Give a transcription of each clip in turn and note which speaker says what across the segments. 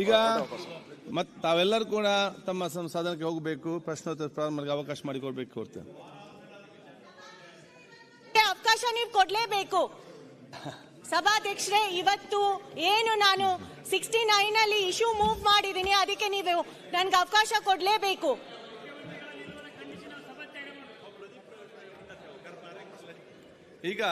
Speaker 1: ಈಗ ಮತ್ ತಾವೆಲ್ಲರೂ ಕೂಡ ತಮ್ಮ ಸದನಕ್ಕೆ ಹೋಗಬೇಕು ಪ್ರಶ್ನೋತ್ತರ ಪ್ರಾರಂಭಕ್ಕೆ ಅವಕಾಶ ಮಾಡಿಕೊಡ್ಬೇಕು ಕೋರ್ತೇನೆ
Speaker 2: ಅವಕಾಶ ನೀವು ಕೊಡ್ಲೇಬೇಕು. ಸಭಾಧ್ಯಕ್ಷರೇ ಇವತ್ತು ಏನು ನಾನು ಸಿಕ್ಸ್ಟಿ ನೈನ್ ಅಲ್ಲಿ ಇಶ್ಯೂ ಮೂವ್ ಮಾಡಿದ್ದೀನಿ ಅದಕ್ಕೆ ನೀವು ನನ್ಗೆ ಅವಕಾಶ ಕೊಡ್ಲೇಬೇಕು.
Speaker 1: ಈಗ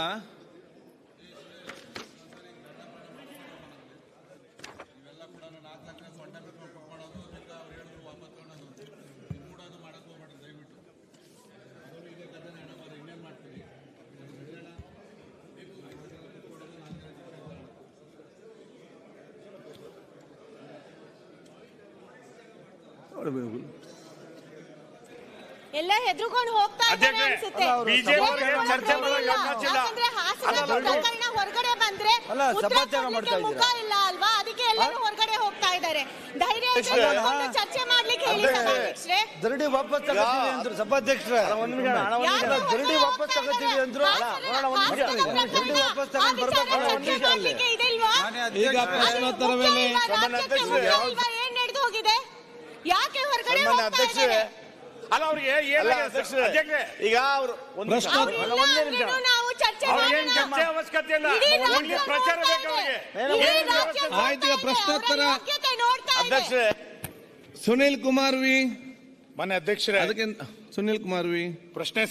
Speaker 2: ಎಲ್ಲ ಹೆದರ್ಕೊಂಡು ಹೋಗ್ತಾ ಇದ್ದಾರೆ ಅನ್ಸುತ್ತೆ.
Speaker 3: ಸಭಾಧ್ಯಕ್ಷರೇ ಚರ್ಚೆ.
Speaker 2: ಯಾಕಂದ್ರೆ ಹಾಸನ ಪ್ರಕರಣ ಹೊರಗಡೆ ಬಂದ್ರೆ ಮುಖ ಇಲ್ಲ ಅಲ್ವಾ? ಅದಕ್ಕೆ ಎಲ್ಲರೂ ಹೊರಗಡೆ ಹೋಗ್ತಾ ಇದ್ದಾರೆ. ಧೈರ್ಯ ಚರ್ಚೆ ಮಾಡ್ಲಿಕ್ಕೆ ಹೇಳಿ ಸಭಾಧ್ಯಕ್ಷರೇ.
Speaker 4: ದರಡಿ ವಾಪಸ್ ತಗೋತೀವಿ ಅಂದ್ರು ಸಭಾಧ್ಯಕ್ಷರೇ.
Speaker 2: ಹೊರಗಡೆ
Speaker 4: ವಾಪಸ್ ತಗೋತೀವಿ? ಅಂದ್ರು.
Speaker 2: ಪ್ರಕರಣ
Speaker 4: ವಾಪಸ್ ತಗೊಂಡ್
Speaker 2: ಬರ್ಬೇಕು?
Speaker 1: ಈಗ ಪ್ರಶ್ನೋತ್ತರ ವೇಳೆ
Speaker 3: ಅಲ್ಲ ಅವ್ರಿಗೆ ಏನ್
Speaker 5: ಅಧ್ಯಕ್ಷರೇ,
Speaker 3: ಅಧ್ಯಕ್ಷರೇ.
Speaker 5: ಈಗ ಅವರು ಒಂದು
Speaker 1: ಪ್ರಶ್ನ
Speaker 2: ಅವ್ರಿಲ್ಲ ಅಂದ್ರೇನು ನಾವು ಚರ್ಚೆ
Speaker 3: ಅವ್ರಿಗೆ
Speaker 2: ಮಾಡೋಣ.
Speaker 3: ಚರ್ಚೆ ಅವಶ್ಯಕತೆ ಇಲ್ಲ?
Speaker 2: ಇಡೀ
Speaker 3: ಓನ್ಲಿ
Speaker 2: ರಾಜ್ಯ
Speaker 3: ಪ್ರಚಾರ
Speaker 2: ನೋಡ್ತಾ
Speaker 3: ಬೇಕು
Speaker 2: ಇದೆ.
Speaker 3: ಅವ್ರಿಗೆ.
Speaker 2: ಇಡೀ
Speaker 3: ಏನ್
Speaker 2: ರಾಜ್ಯ ನೋಡ್ತಾ
Speaker 1: ಆಯ್ತು, ಈಗ
Speaker 2: ಇದೆ.
Speaker 1: ಪ್ರಶ್ನೋತ್ತರ.
Speaker 2: ಅವರ ಯೋಗ್ಯತೆ ನೋಡ್ತಾ ಇದೆ.
Speaker 5: ಅಧ್ಯಕ್ಷರೇ.
Speaker 1: ಸುನಿಲ್ ಕುಮಾರ್ ವಿ
Speaker 3: ಮನೆ ಅಧ್ಯಕ್ಷರೇ.
Speaker 1: ಅದಕ್ಕೆ ಸುನಿಲ್ ಕುಮಾರ್ ವಿ
Speaker 3: ಪ್ರಶ್ನೆ